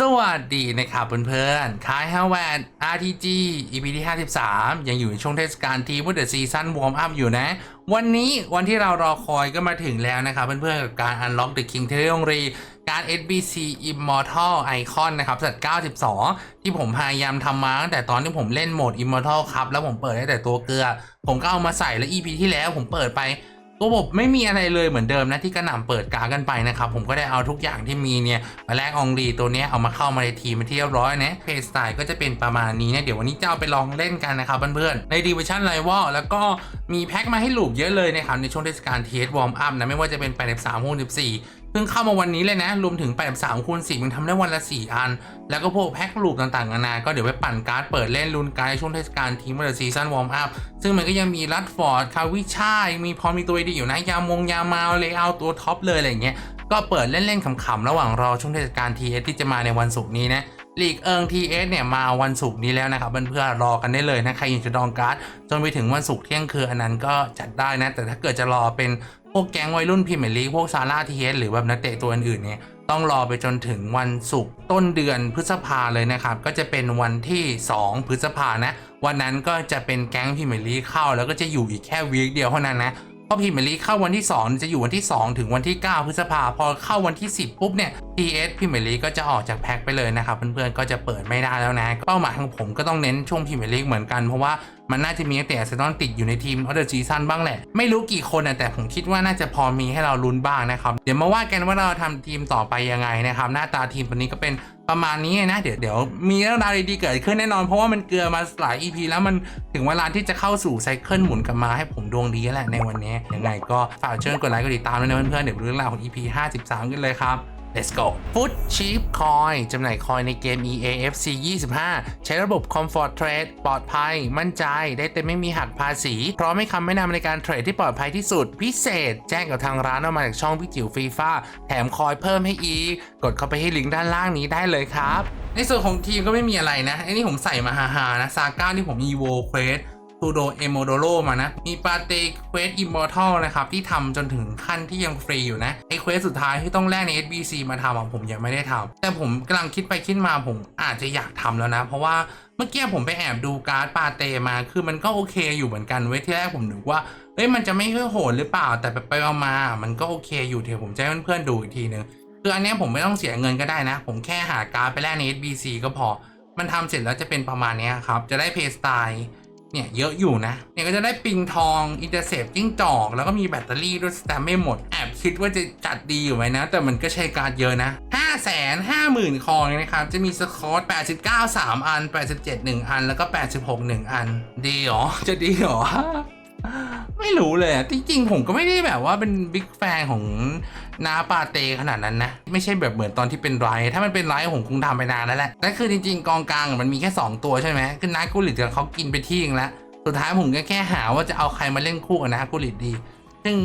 สวัสดีนะครับเพื่อนๆคายฮาวแวน RTG EP ที่ 53 ยังอยู่ในช่วงเทศกาลทีมเดอะซีซั่นวอร์มอัพอยู่นะ วันนี้วันที่เรารอคอยก็มาถึงแล้วนะครับเพื่อนๆ กับการ Unlock the King t e r r y o n r y การ SBC Immortal Icon นะครับสัตว์92 ที่ผมพยายามทำมาตั้งแต่ตอนที่ผมเล่นโหมด Immortal ครับ แล้วผมเปิดได้แต่ตัวเกลือ ผมก็เอามาใส่แล้ว EP ที่แล้วผมเปิดไป ระบบไม่มีอะไรเลยเหมือนเดิมนะที่กระหน่ำเปิดการกันไปนะครับ ผมก็ได้เอาทุกอย่างที่มีเนี่ยมาแลกอองรีตัวนี้เอามาเข้ามาในทีมที่เรียบร้อยนะเพจสไตล์ก็จะเป็นประมาณนี้นะเดี๋ยววันนี้จะเอาไปลองเล่นกันนะครับเพื่อนๆในดีเวิชั่นไลวอลแล้วก็มีแพ็คมาให้หลูบเยอะเลยนะครับในช่วงเทศกาลเทสวอร์มอัพนะไม่ว่าจะเป็น83คูณ14 เพิ่งเข้ามาวันนี้เลยนะ รวมถึง83คูณ4มันทำได้วันละ 4 อัน แล้วก็พวกแพ็คลูปต่างๆนานา ก็เดี๋ยวไปปั่นการ์ดเปิดเล่นลุ้นการ์ดในช่วงเทศกาลทีมเมอร์ซีซันวอร์มอัพ ซึ่งมันก็ยังมีรัดฟอร์ด คาวิชายมีพอมีตัวดีอยู่นะ ยามงยามาเลยเอาตัวท็อปเลยอะไรเงี้ย ก็เปิดเล่นๆขำๆระหว่างรอช่วงเทศกาล TS ที่จะมาในวันศุกร์นี้นะลีกเอิง TS เนี่ยมาวันศุกร์นี้แล้วนะครับเพื่อนๆรอกันได้เลยนะใครอยากจะดองการ์ดจนไปถึงวันศุกร์เที่ยงคืนอันนั้นก็จัดได้นะ แต่ถ้าเกิดจะรอเป็น พวกแก๊งวัยรุ่นพรีเมียร์ลีกพวกซาร่าทีเอสหรือแบบนักเตะตัวอื่นๆเนี่ยต้องรอไปจนถึงวันศุกร์ต้นเดือนพฤษภาเลยนะครับ ก็จะเป็นวันที่ 2 พฤษภานะ วันนั้นก็จะเป็นแก๊งพรีเมียร์ลีกเข้า แล้วก็จะอยู่อีกแค่วีคเดียวเท่านั้นนะ พอพรีเมียร์ลีกเข้าวันที่ 2 จะอยู่วันที่ 2 ถึงวันที่ 9 พฤษภาพอเข้าวันที่ 10 ปุ๊บเนี่ย TS พรีเมียร์ลีกก็จะออกจากแพ็คไปเลยนะครับเพื่อนๆก็จะเปิดไม่ได้แล้วนะเป้าหมายของผมก็ต้องเน้นช่วงพรีเมียร์ลีกเหมือนกันเพราะว่ามันน่าจะมีนักเตะอาร์เซนอลติดอยู่ในทีมออเดอร์ซีซั่นบ้างแหละ ไม่รู้กี่คนนะแต่ผมคิดว่าน่าจะพอมีให้เราลุ้นบ้างนะครับเดี๋ยวมาว่ากันว่าเราทำทีมต่อไปยังไงนะครับหน้าตาทีมตัวนี้ก็เป็น ประมาณนี้นะ เดี๋ยวเดี๋ยวมีเรื่องราวดีๆเกิดขึ้นแน่นอนเพราะว่ามันเกลือมาหลาย EP แล้วมันถึงเวลาที่จะเข้าสู่ไซเคิลหมุนกลับมาให้ผมดวงดีแหละในวันนี้ยังไงก็ฝากเชิญกดไลค์กดติดตามด้วยนะเพื่อนๆเดี๋ยวเรื่องราวของ EP 53 กันเลยครับ Let's go Foot Cheap Coin จำหน่ายคอยในเกม EAFC 25 ใช้ระบบ Comfort Trade ปลอดภัย มั่นใจ ได้เต็มไม่มีหักภาษี พร้อมให้คำแนะนำในการเทรดที่ปลอดภัยที่สุด พิเศษ แจ้งกับทางร้านออกมาจากช่องพี่จิ๋วฟีฟ่าแถมคอยเพิ่มให้อีก กดเข้าไปที่ลิงก์ด้านล่างนี้ได้เลยครับ ในส่วนของทีมก็ไม่มีอะไรนะไอ้นี่ผมใส่มาฮาๆนะซาก้าที่ผมมีโวเควส ตูโดเอโมโดโรมานะ มีปาเตเควสอิมมอร์ทัลนะครับ ที่ทำจนถึงขั้นที่ยังฟรีอยู่นะ ไอเควสสุดท้ายที่ต้องแลกใน SBC มาทำอะผมยังไม่ได้ทำแต่ผมกำลังคิดไปคิดมาผมอาจจะอยากทำแล้วนะ เพราะว่าเมื่อกี้ผมไปแอบดูการ์ดปาเตมา คือมันก็โอเคอยู่เหมือนกันเว้ยที่แรกผมนึกว่าเฮ้ยมันจะไม่ค่อยโหดหรือเปล่า แต่ไปๆมา มันก็โอเคอยู่เดี๋ยวผมจะให้เพื่อนๆดูอีกทีนึงคืออันนี้ผมไม่ต้องเสียเงินก็ได้นะ ผมแค่หาการ์ดไปแลกใน SBC ก็พอ มันทำเสร็จแล้วจะเป็นประมาณนี้ครับ จะได้เพย์สไตล์ เนี่ยเยอะอยู่นะ เนี่ยก็จะได้ปิงทองอินเตอร์เซปจิ้งจอก แล้วก็มีแบตเตอรี่ด้วยแต่ไม่หมด แอบคิดว่าจะจัดดีอยู่ไหมนะ แต่มันก็ใช้การ์ดเยอะนะ 5 5 0 0 0 0 คองนะครับ จะมีสกอต89 3 อัน 87 1 อัน แล้วก็ 86 1 อัน ดีหรอ จะดีเหรอ ไม่รู้เลยอะจริงๆ ผมก็ไม่ได้แบบว่าเป็นบิ๊กแฟนของนาปาเตขนาดนั้นนะ ไม่ใช่แบบเหมือนตอนที่เป็นไรถ้ามันเป็นไรผมคงทำไปนานแล้วแหละแต่คือจริงๆ กองกลางมันมีแค่ 2 ตัวใช่ไหมคือนากุลิตกับเขากินไปที่นึงแล้ว สุดท้ายผมก็แค่หาว่าจะเอาใครมาเล่นคู่กับนากุลิตดี ซึ่ง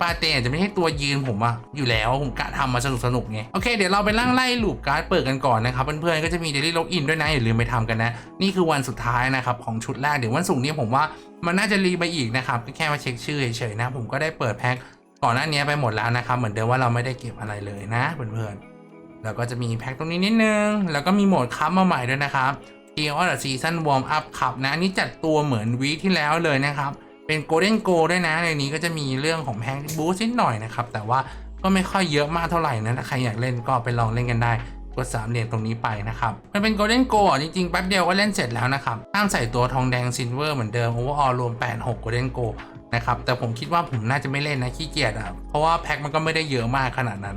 ปาเตอาจจะไม่ใช่ตัวยืนผมอะอยู่แล้วผมกะทำมาสนุกสนุกไงโอเคเดี๋ยวเราไปล่างไล่ลูปการ์ดเปิดกันก่อนนะครับเพื่อนๆก็จะมีเดลี่ล็อกอินด้วยนะอย่าลืมไปทำกันนะ นี่คือวันสุดท้ายนะครับของชุดแรกเดี๋ยววันศุกร์นี้ผมว่ามันน่าจะรีไปอีกนะครับก็แค่มาเช็คชื่อเฉยๆนะผมก็ได้เปิดแพ็คก่อนหน้านี้ไปหมดแล้วนะครับเหมือนเดิมว่าเราไม่ได้เก็บอะไรเลยนะเพื่อนๆแล้วก็จะมีแพ็คตรงนี้นิดนึงแล้วก็มีโหมดคัพมาใหม่ด้วยนะครับ t ีออร์ซีซันวอร์มอัพขับนะนนี่จัดตัวเหมือนวีคที่แล้วเลยนะครับ เป็นโกลเด้นโกด้วยนะ ในนี้ก็จะมีเรื่องของแพงบูสนิดหน่อยนะครับ แต่ว่าก็ไม่ค่อยเยอะมากเท่าไหร่นะถ้าใครอยากเล่นก็ไปลองเล่นกันได้กดสามเหรียญตรงนี้ไปนะครับ มันเป็นโกลเด้นโกจริงๆ แป๊บเดียวก็เล่นเสร็จแล้วนะครับ ห้ามใส่ตัวทองแดงซิลเวอร์เหมือนเดิมโอเวอร์ออรวม 86โกลเด้นโกนะครับ แต่ผมคิดว่าผมน่าจะไม่เล่นนะขี้เกียจอะ เพราะว่าแพ็คมันก็ไม่ได้เยอะมากขนาดนั้น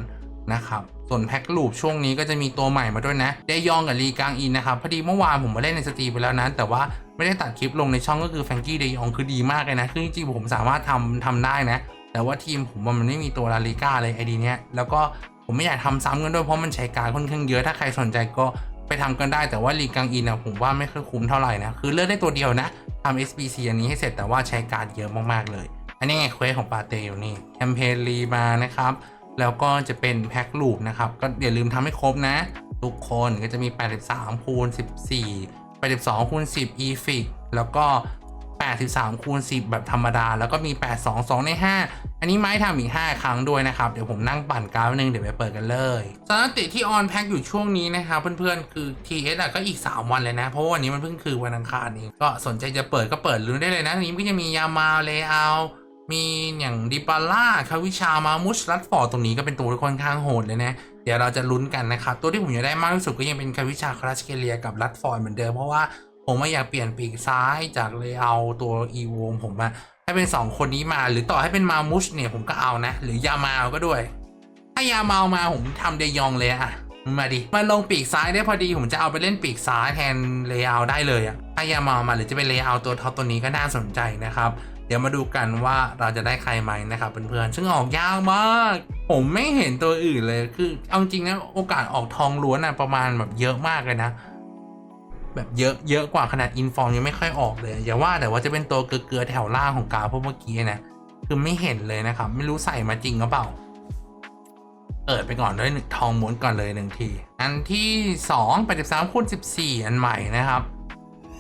นะครับส่วนแพ็คลูปช่วงนี้ก็จะมีตัวใหม่มาด้วยนะเดยองกับลีกางอินนะครับพอดีเมื่อวานผมมาเล่นในสตรีมไปแล้วนะแต่ว่าไม่ได้ตัดคลิปลงในช่องก็คือแฟงกี้เดยองคือดีมากเลยนะคือจริงๆผมสามารถทำทำได้นะ แต่ว่าทีมผมมันไม่มีตัวลาลิก้าเลยไอดีเนี้ยแล้วก็ผมไม่อยากทำซ้ำกันด้วยเพราะมันใช้การค่อนข้างเยอะถ้าใครสนใจก็ไปทำกันได้แต่ว่าลีกังอินนะผมว่าไม่ค่อยคุ้มเท่าไหร่นะคือเลือกได้ตัวเดียวนะทำ SBC อันนี้ให้เสร็จแต่ว่าใช้การเยอะมากๆเลย อันนี้ไงเควสของปาเตอยู่นี่แคมเปญรีมานะครับ แล้วก็จะเป็นแพ็คลูปนะครับ ก็อย่าลืมทำให้ครบนะ ทุกคนก็จะมี 83คูณ14 82คูณ10 e f i c แล้วก็ 83คูณ10 แบบธรรมดา แล้วก็มี 8 2 2 ใน 5 อันนี้ไม้ทำอีก 5 ครั้งด้วยนะครับ เดี๋ยวผมนั่งปั่นกราฟนึง เดี๋ยวไปเปิดกันเลยสถิติที่ออนแพ็กอยู่ช่วงนี้นะครับ เพื่อนๆ คือ TS อะก็อีก 3 วันเลยนะ เพราะว่าวันนี้มันเพิ่งคือวันอังคารเองก็สนใจจะเปิดก็เปิดลุ้นได้เลยนะนี้ก็จะมียามาเลเอา มีอย่างดิปาร่าคาวิชามามุชรัดฟอร์ตรงนี้ก็เป็นตัวที่ค่อนข้างโหดเลยนะ เดี๋ยวเราจะลุ้นกันนะครับ ตัวที่ผมอยากได้มากที่สุดก็ยังเป็นคาวิชาคลาสเคเลียกับรัดฟอร์ดเหมือนเดิมเพราะว่าผมไม่อยากเปลี่ยนปีกซ้ายจากเลยเอาตัวอีวงผมอะให้เป็น 2 คนนี้มาหรือต่อให้เป็นมามุชเนี่ยผมก็เอานะ หรือยามาก็ด้วย ถ้ายามามาผมทำเดยองเลยอะมาดิมันลงปีกซ้ายได้พอดีผมจะเอาไปเล่นปีกซ้ายแทนเลเยอร์ได้เลยอะถ้ายามามาหรือจะเป็นเลเยอร์ตัวท็อปตัวนี้ก็น่าสนใจนะครับ ดี๋ยวมาดูกันว่าเราจะได้ใครไหมนะครับเพื่อนๆซึ่งออกยากมาก ผมไม่เห็นตัวอื่นเลยคือเอาจริงนะโอกาสออกทองล้วนอะประมาณแบบเยอะมากเลยนะ แบบเยอะเยอะกว่าขนาดอินฟอร์มยังไม่ค่อยออกเลยอย่าว่าแต่ว่าจะเป็นตัวเกลือแถวล่างของกาพวกเมื่อกี้นะคือไม่เห็นเลยนะครับ ไม่รู้ใส่มาจริงหรือเปล่าเปิดไปก่อนด้วยหนึ่งทองม้วนก่อนเลยหนึ่งที อันที่สองแปดสิบสามคูณสิบสี่อันใหม่นะครับ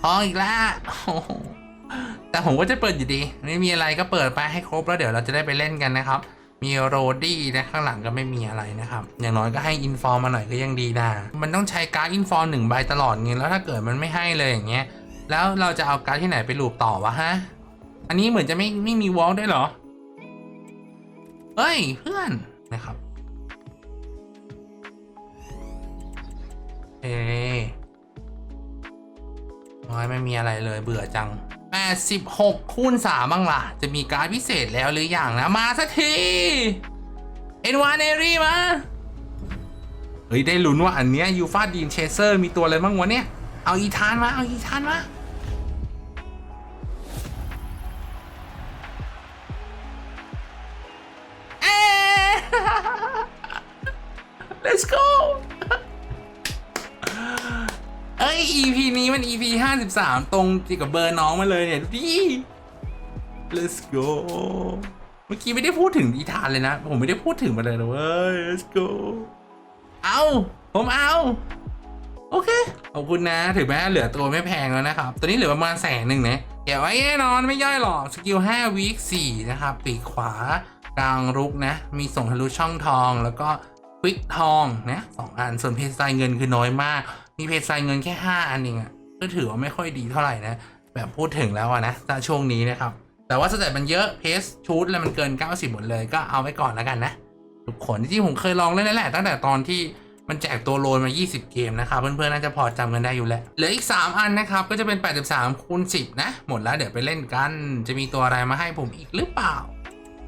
ทองอีกแล้ว แต่ผมก็จะเปิดอยู่ดี ไม่มีอะไรก็เปิดไปให้ครบแล้วเดี๋ยวเราจะได้ไปเล่นกันนะครับ มีโรดี้นะข้างหลังก็ไม่มีอะไรนะครับ อย่างน้อยก็ให้อินฟอร์มมาหน่อยก็ยังดีนะ มันต้องใช้การ์ดอินฟอร์มหนึ่งใบตลอดเงี้ยแล้วถ้าเกิดมันไม่ให้เลยอย่างเงี้ย แล้วเราจะเอาการ์ดที่ไหนไปลูปต่อวะฮะ อันนี้เหมือนจะไม่ไม่มีวอลได้เหรอเฮ้ยเพื่อนนะครับเออ้ยไม่มีอะไรเลยเบื่อจัง 86คูณ3บ้างล่ะ จะมีการดพิเศษแล้วหรืออย่างนะ มาสักทีเอ็นวานเอรี่มา เฮ้ย ได้ลุ้นว่าอันเนี้ยยูฟาดีนเชเซอร์มีตัวอะไรบ้างวะเนี่ย เอาอีธานมา เอาอีธานมา เอ๊ะ let's go EP นี้มัน EP 53 ตรงกับเบอร์น้องมาเลยเนี่ย ดูดิ let's go เมื่อกี้ไม่ได้พูดถึงอีธานเลยนะ ผมไม่ได้พูดถึงมาเลยนะเว้ย let's go เอาผมเอา โอเค ขอบคุณนะ ถึงแม้เหลือตัวไม่แพงแล้วนะครับ ตัวนี้เหลือประมาณแสนหนึ่งนะเก็บไว้แน่นอนไม่ย่อยหรอก สกิล5วีค4นะครับ ปีกขวากลางรุกนะ มีส่งทะลุช่องทองแล้วก็ควิกทองนะสองอัน ส่วนเพจไซเงินคือน้อยมาก มีเพจไซเงินแค่5อันเองอะก็ถือว่าไม่ค่อยดีเท่าไหร่นะ แบบพูดถึงแล้วอะนะช่วงนี้นะครับ แต่ว่าสเตตมันเยอะเพจชูดแล้วมันเกิน 90 หมดเลยก็เอาไว้ก่อนแล้วกันนะ ทุกคนที่ผมเคยลองเล่นนั่นแหละ ตั้งแต่ตอนที่มันแจกตัวโลนมา 20 เกมนะครับ เพื่อนๆ น่าจะพอจำกันได้อยู่แหละเหลืออีก 3 อันนะครับ ก็จะเป็น 83คูณ10 นะ หมดแล้วเดี๋ยวไปเล่นกัน จะมีตัวอะไรมาให้ผมอีกหรือเปล่า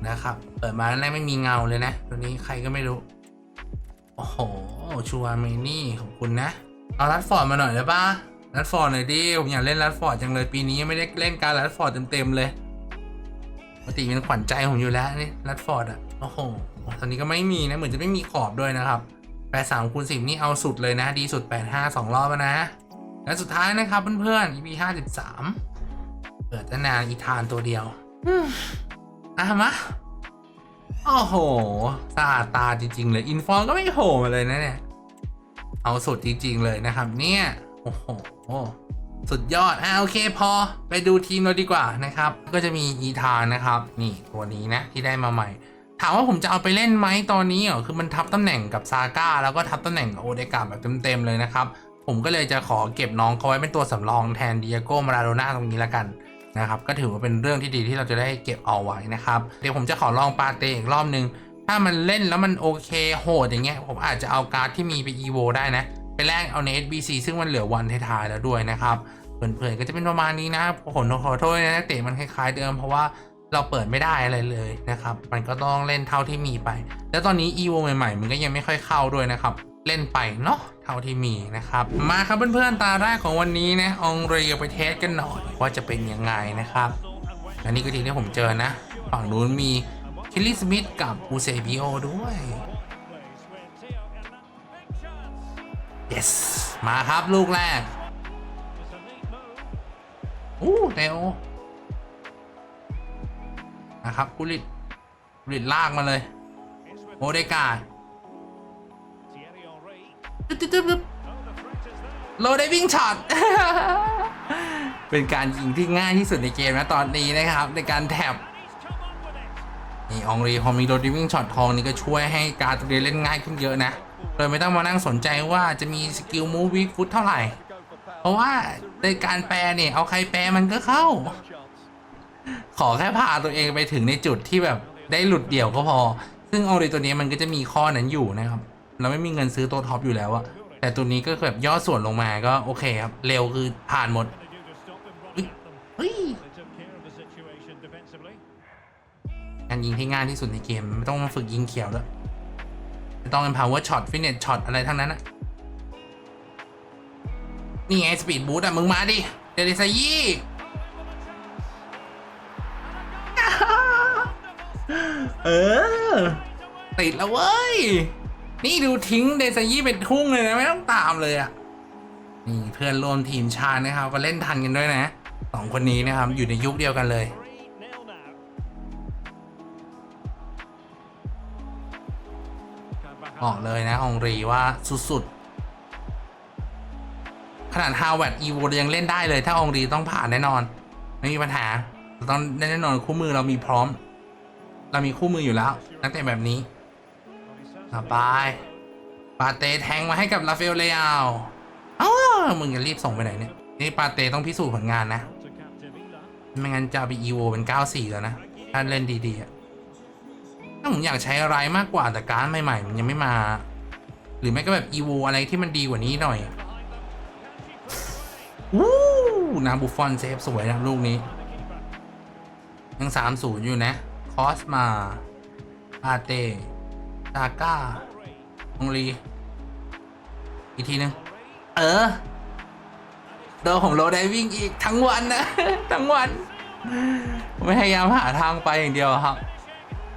นะครับ เปิดมาแล้วไม่มีเงาเลยนะ ตัวนี้ใครก็ไม่รู้ โอ้โหชัวร์เมนี่ของคุณนะ เอารัดฟอร์ดมาหน่อยได้ปะรัดฟอร์ดหน่อยดิผมอยากเล่นรัดฟอร์ดจังเลยปีนี้ยังไม่ได้เล่นการรัดฟอร์ดเต็มๆเลยปกติเป็นขวัญใจผมอยู่แล้วนี่รัดฟอร์ดอะโอ้โหตอนนี้ก็ไม่มีนะเหมือนจะไม่มีขอบด้วยนะครับ83คูณ10นี่เอาสุดเลยนะ ดีสุด85 2รอบแล้วนะและสุดท้ายนะครับเพื่อนๆ EP 53เปิดตั้งนานอีธานตัวเดียวอะมาโอ้โหสะอาดตาจริง ๆ เลย อินฟอร์มก็ไม่โผล่มาเลยนะเนี่ย เอาสุดจริง ๆ เลยนะครับ เนี่ย โอ้โหสุดยอด อะโอเคพอไปดูทีมเราดีกว่านะครับ ก็จะมีอีธานนะครับ นี่ตัวนี้นะที่ได้มาใหม่ ถามว่าผมจะเอาไปเล่นไหมตอนนี้เหรอคือมันทับตำแหน่งกับซาก้าแล้วก็ทับตำแหน่งกับโอเดกาแบบเต็มๆเลยนะครับ ผมก็เลยจะขอเก็บน้องเขาไว้เป็นตัวสำรองแทนดิเอโกมาราโดน่าตรงนี้ละกันนะครับ ก็ถือว่าเป็นเรื่องที่ดีที่เราจะได้เก็บเอาไว้นะครับ เดี๋ยวผมจะขอลองปาเตอีกรอบนึง ถ้ามันเล่นแล้วมันโอเคโหดอย่างเงี้ยผมอาจจะเอาการ์ดที่มีไป EVO ได้นะ ไปแลกเอาใน SBC ซึ่งมันเหลือวันท้ายๆแล้วด้วยนะครับเพื่อนๆก็จะเป็นประมาณนี้นะผมขอโทษนะนักเตะมันคล้ายๆเดิมเพราะว่าเราเปิดไม่ได้อะไรเลยนะครับ มันก็ต้องเล่นเท่าที่มีไป แล้วตอนนี้ EVO ใหม่ๆ มันก็ยังไม่ค่อยเข้าด้วยนะครับ เล่นไปเนาะเท่าที่มีนะครับ มาครับเพื่อนๆ ตาแรกของวันนี้นะอองเรียไปเทสกันหน่อยว่าจะเป็นยังไงนะครับ อันนี้ก็ทีที่ผมเจอนะ ฝั่งนู้นมี คลลี่สมิธกับอูเซบิโอด้วย yes มาครับลูกแรกอู้เตโอนะครับกุลิตกุลิตลากมาเลยโอเดกาโลได้วิ่งช็อต เป็นการยิงที่ง่ายที่สุดในเกมนะตอนนี้นะครับ ในการแท็บ นี่อองรีพอมีโรดิวิ่งช็อตทองนี่ก็ช่วยให้การตัวเรียนเล่นง่ายขึ้นเยอะนะ โดยไม่ต้องมานั่งสนใจว่าจะมีสกิลมูฟวิกฟุตเท่าไหร่ เพราะว่าในการแปลเนี่ยเอาใครแปลมันก็เข้า ขอแค่พาตัวเองไปถึงในจุดที่แบบได้หลุดเดี่ยวก็พอ ซึ่งอองรีตัวนี้มันก็จะมีข้อนั้นอยู่นะครับ เราไม่มีเงินซื้อตัวท็อปอยู่แล้วอะแต่ตัวนี้ก็แบบย่อส่วนลงมาก็โอเคครับ เร็วคือผ่านหมดเฮ้ย การยิงที่ง่ายที่สุดในเกม ไม่ต้องมาฝึกยิงเขียวด้วยไม่ต้องเป็น power shot fitness shot อะไรทั้งนั้นอะนี่ไง speed boost อะมึงมาดิ เดลิซายี่เออ ติดแล้วเว้ย นี่ดูทิ้งเดซายี่เป็นทุ่งเลยนะ ไม่ต้องตามเลยอะนี่เพื่อนร่วมทีมชาตินะครับก็เล่นทันกันด้วยนะสองคนนี้นะครับ อยู่ในยุคเดียวกันเลย บอกเลยนะองรีว่าสุดๆ ขนาดฮาวเวิร์ดอีโวยังเล่นได้เลย ถ้าองรีต้องผ่านแน่นอน ไม่มีปัญหาต้องแน่นอนคู่มือเรามีพร้อม เรามีคู่มืออยู่แล้ว นักเตะแบบนี้ต่อไปปาเต้แทงมาให้กับลาเฟลเลอาเอ้ามึงจะรีบส่งไปไหนเนี่ย นี่ปาเต้ต้องพิสูจน์ผลงานนะ ไม่งั้นจะไปอีโวเป็น 94 แล้วนะ ถ้าเล่นดีๆ ถ้าผมอยากใช้อะไรมากกว่าแต่การ์ดใหม่ๆมันยังไม่มา หรือไม่ก็แบบอีโวอะไรที่มันดีกว่านี้หน่อยวู้นาบุฟฟอนเซฟสวยนะลูกนี้ ยัง3-0อยู่นะ คอสมาปาเต้ซาก้าองลี อีกทีนึง เออโดนของโรไดวิ่งอีกทั้งวันนะ ทั้งวัน ไม่พยายามหาทางไปอย่างเดียวครับ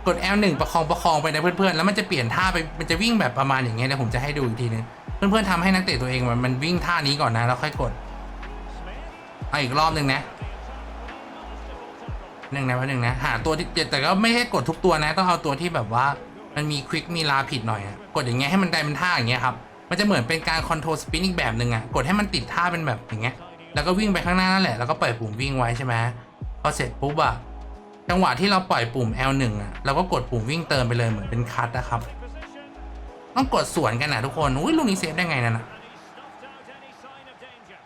กด L1 ประคองประคองไปนะเพื่อนๆ แล้วมันจะเปลี่ยนท่าไปมันจะวิ่งแบบประมาณอย่างเงี้ยเดี๋ยวผมจะให้ดูอีกทีนึงเพื่อนๆทำให้นักเตะตัวเองมันมันวิ่งท่านี้ก่อนนะแล้วค่อยกดเอาอีกรอบหนึ่งนะหนึ่งนะวันหนึ่งนะหาตัวที่แต่ก็ไม่ใช่กดทุกตัวนะ ต้องเอาตัวที่แบบว่า มันมีควิกมีลาผิดหน่อยอะกดอย่างเงี้ยให้มันได้เป็นท่าอย่างเงี้ยครับมันจะเหมือนเป็นการคอนโทรลสปินอีกแบบหนึ่งอะกดให้มันติดท่าเป็นแบบอย่างเงี้ยแล้วก็วิ่งไปข้างหน้านั่นแหละแล้วก็ปล่อยปุ่มวิ่งไว้ใช่ไหมพอเสร็จปุ๊บอะ จังหวะที่เราปล่อยปุ่ม L1 อะเราก็กดปุ่มวิ่งเติมไปเลยเหมือนเป็นคัทนะครับ ต้องกดสวนกันนะทุกคนอุ้ยลูกนี้เซฟได้ไงนั่นะ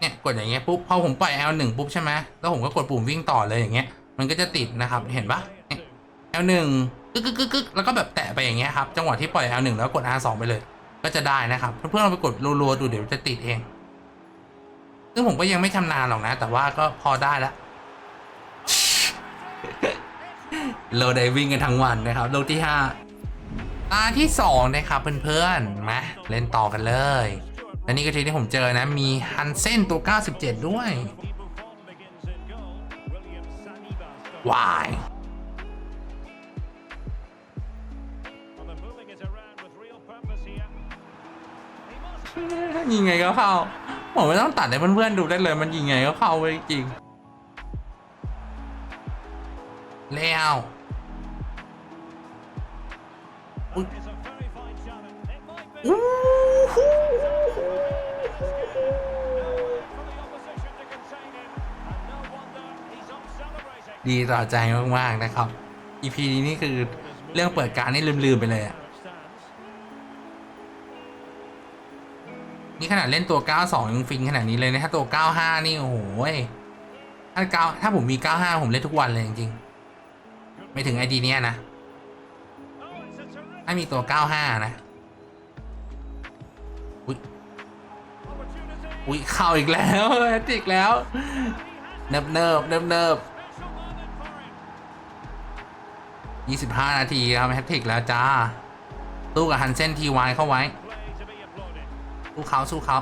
เนี่ยกดอย่างเงี้ยปุ๊บพอผมปล่อย L1 ปุ๊บใช่ไหมแล้วผมก็กดปุ่มวิ่งต่อเลยอย่างเงี้ย มันก็จะติดนะครับเห็นปะเนี่ย L1 กึกกึกกึกกึกแล้วก็แบบแตะไปอย่างเงี้ยครับจังหวะที่ปล่อย L1 แล้วกด R2 ไปเลย ก็จะได้นะครับเพื่อนๆเราไปกดรัวๆดูเดี๋ยวจะติดเอง ซึ่งผมก็ยังไม่ชำนาญหรอกนะ แต่ว่าก็พอได้แล้ว เราได้วิ่งกันทั้งวันนะครับโลกที่ห้าตาที่สองนะครับเพื่อนๆมาเล่นต่อกันเลยและนี่ก็ทีที่ผมเจอนะมีฮันเซนตัว 97 ด้วยวายยิงไงก็เข้าผมไม่ต้องตัดให้เพื่อนๆดูได้เลยมันยิงไงก็เข้าเว้ยจริงเลี้ยว ดีต่อใจมาก ๆ นะครับ EP นี้นี่คือเรื่องเปิดการนี่ลืม ๆ ไปเลยอะนี่ขนาดเล่นตัว 92 ยังฟินขนาดนี้เลยนะถ้าตัว 95 นี่ โอ้โหถ้าเก้าถ้าผมมี 95 ผมเล่นทุกวันเลยจริงๆ ไม่ถึงไอดีเนี้ยนะ ถ้ามีตัว 95 นะ อุ้ย อุ้ย เข้าอีกแล้วแฮตติกแล้ว เนิบเนิบเนิบเนิบ25 นาทีครับแฮตติกแล้วจ้า ตู้กับฮันเซนทีวายเข้าไว้ สู้เขาสู้เขา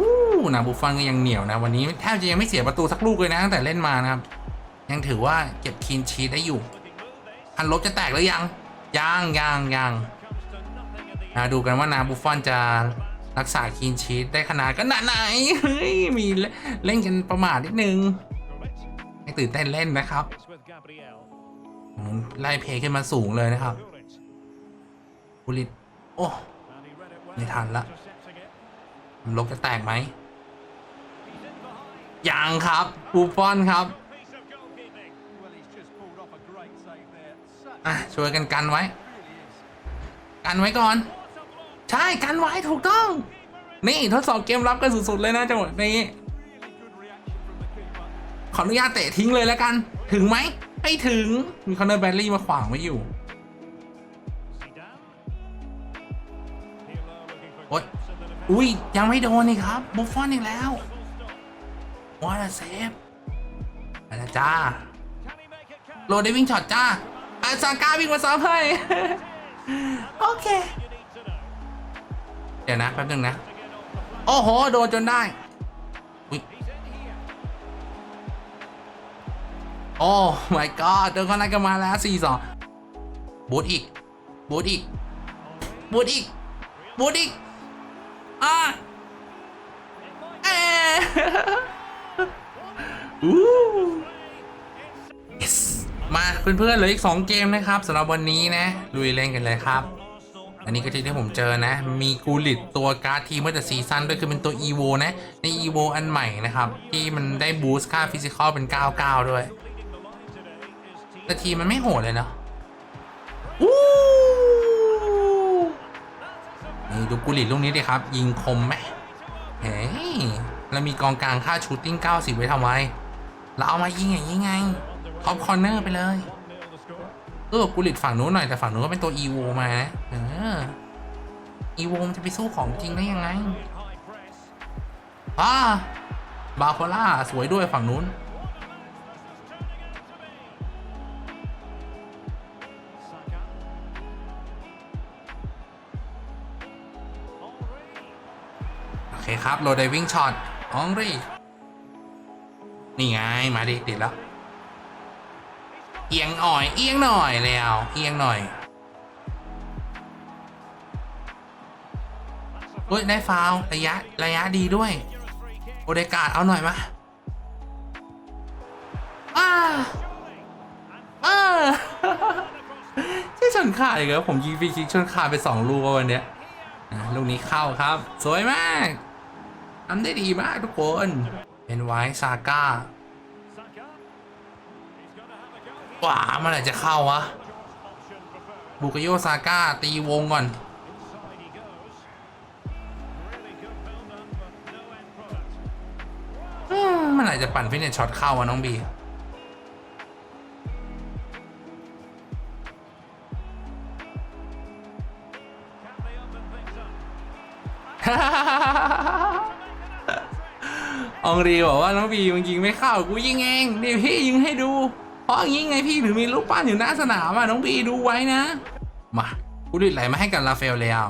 อู้นะบุฟฟอนก็ยังเหนียวนะ วันนี้แทบจะยังไม่เสียประตูสักลูกเลยนะตั้งแต่เล่นมานะครับ ยังถือว่าเก็บคีนชีตได้อยู่พันลบจะแตกหรือยัง ยังยังยังนะดูกันว่านาบุฟฟอนจะรักษาคีนชีตได้ขนาดขนาดไหนเฮ้ยมีเล่นกันประมาทนิดนึงให้ตื่นเต้นเล่นนะครับไล่เพย์ขึ้นมาสูงเลยนะครับบุริตโอ้ไม่ทันละลกจะแตกไหมยังครับบูฟอนครับ อะช่วยกันกันไว้ กันไว้ก่อน ใช่กันไว้ถูกต้อง นี่ทดสอบเกมรับกันสุดๆเลยนะจังหวะนี้ขออนุญาตเตะทิ้งเลยแล้วกัน ถึงไหมไม่ถึง มีคอนเนอร์แบลลี่มาขวางไว้อยู่ Zidane. Pirlo looking for Ôi. gaps in the defence. อุ้ย ยังไม่โดนนี่ครับบุฟฟอนอีกแล้ววอร์เซฟไปแล้วจ้าโรดได้วิ่งช็อตจ้า อาซาก้าวิ่งมาซ้ำให้โอเค เดี๋ยวนะแป๊บนึงนะ โอ้โห โดนจนได้โอ้ my god เดินเข้าในกันมาแล้วสี่สองบูทอีกบูทอีกบูทอีกบูทอีกอะเอ๊ะอู้ yes มาเพื่อนๆเหลืออีก 2 เกมนะครับสำหรับวันนี้นะลุยเล่นกันเลยครับ อันนี้ก็ที่ที่ผมเจอนะ มีกูลิตตัวการ์ดทีมเมื่อแต่ซีซั่นด้วยคือเป็นตัว EVO นะ ใน EVO อันใหม่นะครับ ที่มันได้บูสต์ค่าฟิสิกอลเป็น 99 ด้วย แต่ทีมันไม่โหดเลยเนาะอู้นี่ดูกุลิตลูกนี้ดิครับ ยิงคมไหมเฮ้ยเรามีกองกลางค่าชูตติ้ง 90 ไว้ทำไมเราเอามายิงอย่างนี้ไง ท็อปคอร์เนอร์ไปเลยเออกุลิตฝั่งนู้นหน่อยแต่ฝั่งนู้นก็เป็นตัว EVO มานะเออ EVO มันจะไปสู้ของจริงได้ยังไงอ่าบาโคล่าสวยด้วยฝั่งนู้นโอเคครับโรดไดวิ่งช็อตอองรีนี่ไง มาดิติดแล้ว เอียงหน่อย เอียงหน่อยแล้วเอียงหน่อยเฮ้ยได้ฟาวระยะระยะดีด้วย โอเดกาดเอาหน่อยมาอ้าอ้าที่ชนขาดอีกแล้วผมยิงฟรีคิกชนขาดไปสองลูกวันเนี้ยลูกนี้เข้าครับ สวยมากทำได้ดีมากทุกคน เป็นไว้ซาก้า ขวามันอาจจะเข้าวะบุกโยซาก้าตีวงก่อน มันอาจจะปั่นฟินเนชช็อตเข้าวะน้องบีองรีบอกว่าน้องบีมันยิงไม่เข้ากูยิงเองนี่พี่ยิงให้ดู เพราะอย่างงี้ไงพี่ถึงมีรูปปั้นอยู่หน้าสนามอะน้องบีดูไว้นะ มากูดิดไหลมาให้กับลาเฟลเลยเอา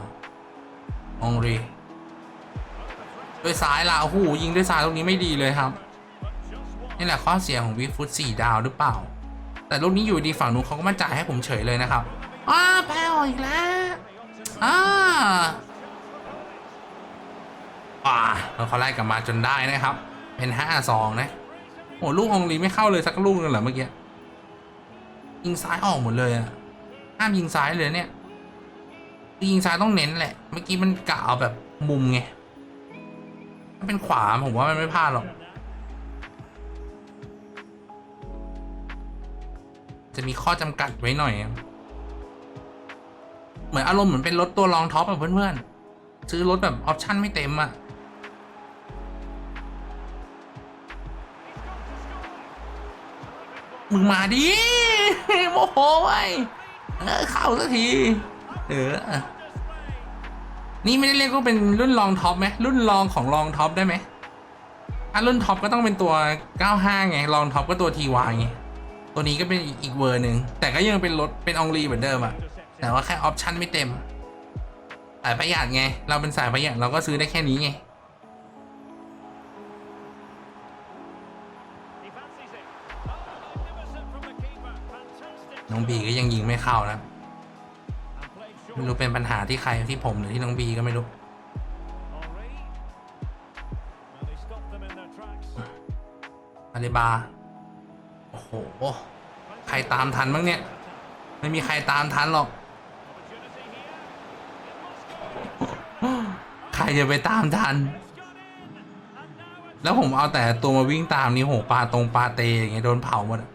องรีด้วยซ้ายละโอ้โหยิงด้วยซ้ายตรงนี้ไม่ดีเลยครับ นี่แหละข้อเสียของวิฟุตสี่ดาวหรือเปล่า แต่ลูกนี้อยู่ดีฝั่งนู้นเขาก็มาจ่ายให้ผมเฉยเลยนะครับอ้าแพ้ออีกแล้วอ่าอ่าเขาไล่กลับมาจนได้นะครับ เป็นห้าสองนะโอ้ลูกองลีไม่เข้าเลยสักลูกนึงเหรอเมื่อกี้ ยิงซ้ายออกหมดเลยอะห้ามยิงซ้ายเลยเนี่ยยิงซ้ายต้องเน้นแหละ เมื่อกี้มันกะเอาแบบมุมไงถ้าเป็นขวาผมว่ามันไม่พลาดหรอก จะมีข้อจำกัดไว้หน่อย เหมือนอารมณ์เหมือนเป็นรถตัวรองท็อปอะเพื่อนๆ ซื้อรถแบบออปชั่นไม่เต็มอะ มึงมาดิโมโหไว้เออเข้าสักที เออ นี่ไม่ได้เรียกว่าเป็นรุ่นรองท็อปไหมรุ่นรองของรองท็อปได้ไหมถ้ารุ่นท็อปก็ต้องเป็นตัว 95 ไง รองท็อปก็ตัว TY ไง ตัวนี้ก็เป็นอีกเวอร์หนึ่ง แต่ก็ยังเป็นรถเป็นองลีเหมือนเดิมอะแต่ว่าแค่ออปชั่นไม่เต็มสายประหยัดไง เราเป็นสายประหยัดเราก็ซื้อได้แค่นี้ไง น้องบีก็ยังยิงไม่เข้านะไม่รู้เป็นปัญหาที่ใครที่ผมหรือที่น้องบีก็ไม่รู้อาลีบาโอ้โห ใครตามทันบ้างเนี่ย ไม่มีใครตามทันหรอก ใครจะไปตามทัน แล้วผมเอาแต่ตัวมาวิ่งตามนี่โหปลาตรงปลาเตอย่างเงี้ยโดนเผาหมดอะ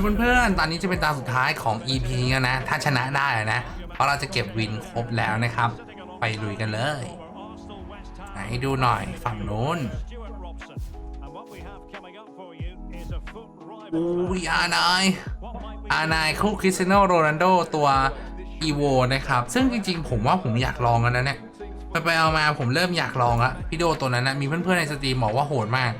ครับเพื่อนๆ ตอนนี้จะเป็นตาสุดท้ายของ EP นี้แล้วนะ ถ้าชนะได้นะ เพราะเราจะเก็บวินครบแล้วนะครับ ไปลุยกันเลยไหนดูหน่อยฝั่งนู้นอู rival. วีอานายอานายคู่คริสเตียโนโรนัลโดตัวอีโวนะครับ ซึ่งจริงๆ ผมว่าผมอยากลองกันนะเนี่ยไปไปเอามาผมเริ่มอยากลองละพี่โดตัวนั้นนะมีเพื่อนๆในสตรีมบอกว่าโหดมาก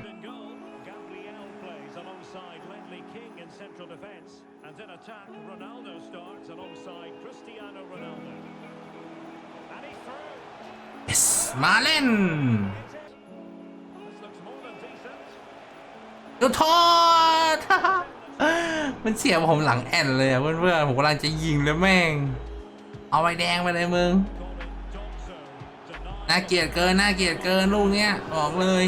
มาเล่นดูโทษมันเสียบผมหลังแอนเลยเพื่อนๆผมกำลังจะยิงแล้วแม่ง เอาใบแดงไปเลยมึงน่าเกลียดเกินน่าเกลียดเกินลูกเนี้ยบอกเลย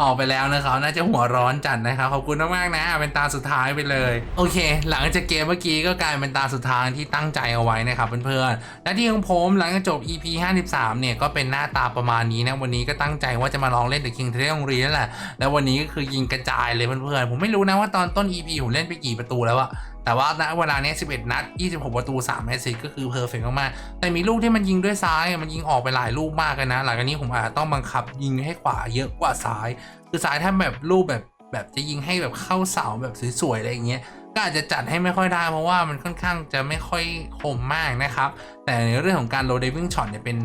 ออกไปแล้วนะครับ น่าจะหัวร้อนจัดนะครับ ขอบคุณมากๆนะ เป็นตาสุดท้ายไปเลย โอเค หลังจากเกมเมื่อกี้ก็กลายเป็นตาสุดท้ายที่ตั้งใจเอาไว้นะครับเพื่อนๆและที่ของผมหลังจากจบ EP 53 เนี่ยก็เป็นหน้าตาประมาณนี้นะ วันนี้ก็ตั้งใจว่าจะมาลองเล่น The King ที่โรงรีนนั่นแหละ แล้ววันนี้ก็คือยิงกระจายเลยเพื่อนๆ ผมไม่รู้นะว่าตอนต้น EP ผมเล่นไปกี่ประตูแล้วอะ แต่ว่าณเวลาเนี้ย11 นัด 26 ประตู 3แอสซิสก็คือเพอร์เฟกต์มากๆ แต่มีลูกที่มันยิงด้วยซ้าย มันยิงออกไปหลายลูกมากเลยนะ หลังจากนี้ผมอาจจะต้องบังคับยิงให้ขวาเยอะกว่าซ้าย คือซ้ายถ้าแบบลูกแบบแบบจะยิงให้แบบเข้าเสาแบบสวยๆอะไรอย่างเงี้ย ก็อาจจะจัดให้ไม่ค่อยได้เพราะว่ามันค่อนข้างจะไม่ค่อยคมมากนะครับ แต่ในเรื่องของการโรดเดวิ่งช็อตเนี่ยเป็น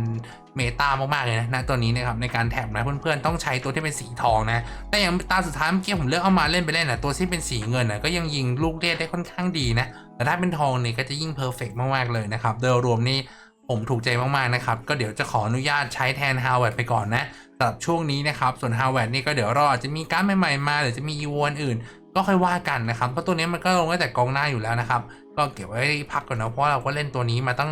เมตามากๆเลยนะตัวนี้นะครับในการแถมนะเพื่อนๆต้องใช้ตัวที่เป็นสีทองนะ แต่อย่างตาสุดท้ายเมื่อกี้ผมเลือกเอามาเล่นไปเล่นนะตัวที่เป็นสีเงินนะก็ยังยิงลูกเดได้ค่อนข้างดีนะแต่ถ้าเป็นทองเนี่ยก็จะยิ่งเพอร์เฟกมากๆเลยนะครับโดยรวมนี่ผมถูกใจมากๆนะครับก็เดี๋ยวจะขออนุญาตใช้แทนฮาวเวิร์ดไปก่อนนะสำหรับช่วงนี้นะครับส่วนฮาวเวิร์ดนี่ก็เดี๋ยวรอจจะมีการ์ดใหม่ๆมาหรือจะมีอีวอนอื่น ก็ค่อยว่ากันนะครับเพราะตัวนี้มันก็ลงตั้งแต่กองหน้าอยู่แล้วนะครับ ก็เก็บไว้พักก่อนนะเพราะเราก็เล่นตัวนี้มาตั้ง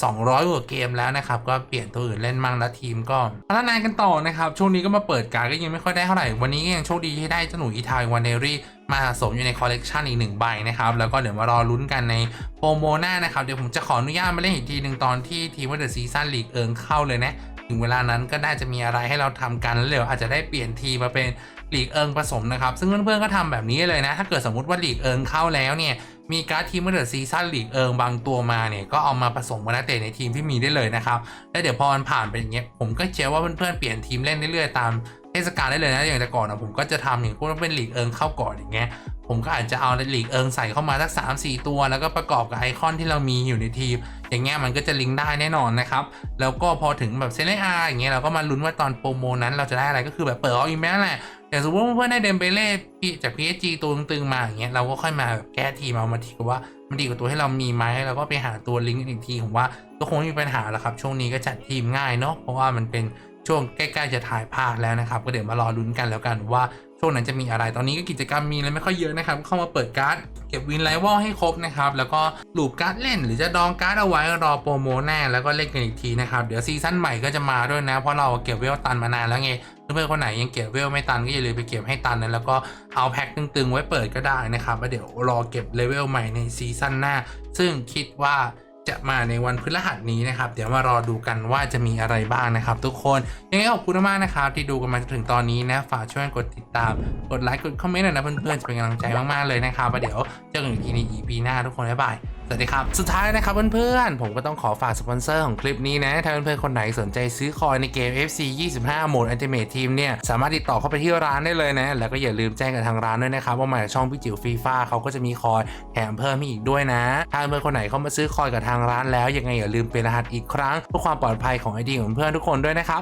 200กว่าเกมแล้วนะครับ ก็เปลี่ยนตัวอื่นเล่นมั่งแล้วทีมก็พัฒนากันต่อนะครับ ช่วงนี้ก็มาเปิดการก็ยังไม่ค่อยได้เท่าไหร่ วันนี้ก็ยังโชคดีที่ได้เจ้าหนูอีทายวันเนรี่มาสมอยู่ในคอลเลกชันอีกหนึ่งใบนะครับ แล้วก็เดี๋ยวมารอลุ้นกันในโปรโมหน้านะครับ เดี๋ยวผมจะขออนุญาตมาเล่นอีกทีหนึ่งตอนที่ทีมว่าเดอะซีซั่นลีกเอิงเข้าเลยนะ ถึงเวลานั้นก็น่าจะมีอะไรให้เราทำกันแล้วเดี๋ยวอาจจะได้เปลี่ยนทีมาเป็น ลีกเอิงผสมนะครับ ซึ่งเพื่อนๆก็ทำแบบนี้เลยนะ ถ้าเกิดสมมติว่าหลีกเอิงเข้าแล้วเนี่ย มีการ์ดทีมเมื่อเดือซีซั่นลีกเอิงบางตัวมาเนี่ย ก็เอามาผสมกับนักเตะในทีมที่มีได้เลยนะครับ แล้วเดี๋ยวพอมันผ่านไปอย่างเงี้ย ผมก็เชื่อว่าเพื่อนๆเปลี่ยนทีมเล่นเรื่อยๆตามเทศกาลได้เลยนะอย่างแต่ก่อนนะผมก็จะทำอย่างพวกเป็นหลีกเอิงเข้าก่อนอย่างเงี้ยผมก็อาจจะเอาหลีกเอิงใส่เข้ามาสักสามสี่ตัว แล้วก็ประกอบกับไอคอนที่เรามีอยู่ในทีม อย่างเงี้ยมันก็จะลิงก์ได้แน่นอนนะครับแล้วก็พอถึงแบบเซเลอาอย่างเงี้ยเราก็มาลุ้นว่าตอนโปรโมนั้นเราจะได้อะไรก็คือแบบเปิดเออีเมลแหละ แต่สมมติว่าเพื่อนได้เดมเบเล่จาก PSG ตัวตึงๆมาอย่างเงี้ยเราก็ค่อยมาแบบแก้ทีมเอามาทีกับว่ามันดีกว่าตัวให้เรามีไหมเราก็ไปหาตัวลิงก์อีกทีผมว่าก็คงไม่มีปัญหาแล้วครับช่วงนี้ก็จัดทีมง่ายเนาะเพราะว่ามันเป็นช่วงใกล้ๆจะถ่ายภาคแล้วนะครับ ก็เดี๋ยวมารอลุ้นกันแล้วกันว่าช่วงนั้นจะมีอะไร ตอนนี้ก็กิจกรรมมีอะไรไม่ค่อยเยอะนะครับ เข้ามาเปิดการ์ด เก็บวินไลวอลให้ครบนะครับ แล้วก็ลูปการ์ดเล่น หรือจะดองการ์ดเอาไว้รอโปรโมแน่แล้วก็เล่นกันอีกทีนะครับ เดี๋ยวซีซั่นใหม่ก็จะมาด้วยนะ เพราะเราเก็บเวลตันมานานแล้วไง เพื่อนๆคนไหนยังเก็บเวลไม่ตันก็อย่าลืมไปเก็บให้ตันนะแล้วก็เอาแพ็คตึงๆไว้เปิดก็ได้นะครับแล้วเดี๋ยวรอเก็บเลเวลใหม่ในซีซั่นหน้า ซึ่งคิดว่าจะมาในวันพฤหัสนี้นะครับ เดี๋ยวมารอดูกันว่าจะมีอะไรบ้างนะครับ ทุกคน ยังไงขอบคุณมากนะครับ ที่ดูกันมาจนถึงตอนนี้นะ ฝากช่วยกดติดตาม กดไลค์ กดคอมเมนต์หน่อยนะเพื่อนๆจะเป็นกำลังใจมากๆเลยนะครับแล้วเดี๋ยวเจอกันอีกทีใน EP หน้าทุกคน บ๊ายบาย วัสดีครับ สุดท้ายนะครับเพื่อนๆ ผมก็ต้องขอฝากสปอนเซอร์ของคลิปนี้นะ ถ้าเพื่อนๆ คนไหนสนใจซื้อคอยในเกม FC 25 โหมด Ultimate Team เนี่ย สามารถติดต่อเข้าไปที่ร้านได้เลยนะ แล้วก็อย่าลืมแจ้งกับทางร้านด้วยนะครับ ว่ามาจากช่องพี่จิ๋วฟีฟ่าเขาก็จะมีคอยแถมเพิ่มให้อีกด้วยนะ ถ้าเพื่อนๆ คนไหนเข้ามาซื้อคอยกับทางร้านแล้วยังไงอย่าลืมเป็นรหัสอีกครั้งเพื่อความปลอดภัยของไอดีของเพื่อนทุกคนด้วยนะครับ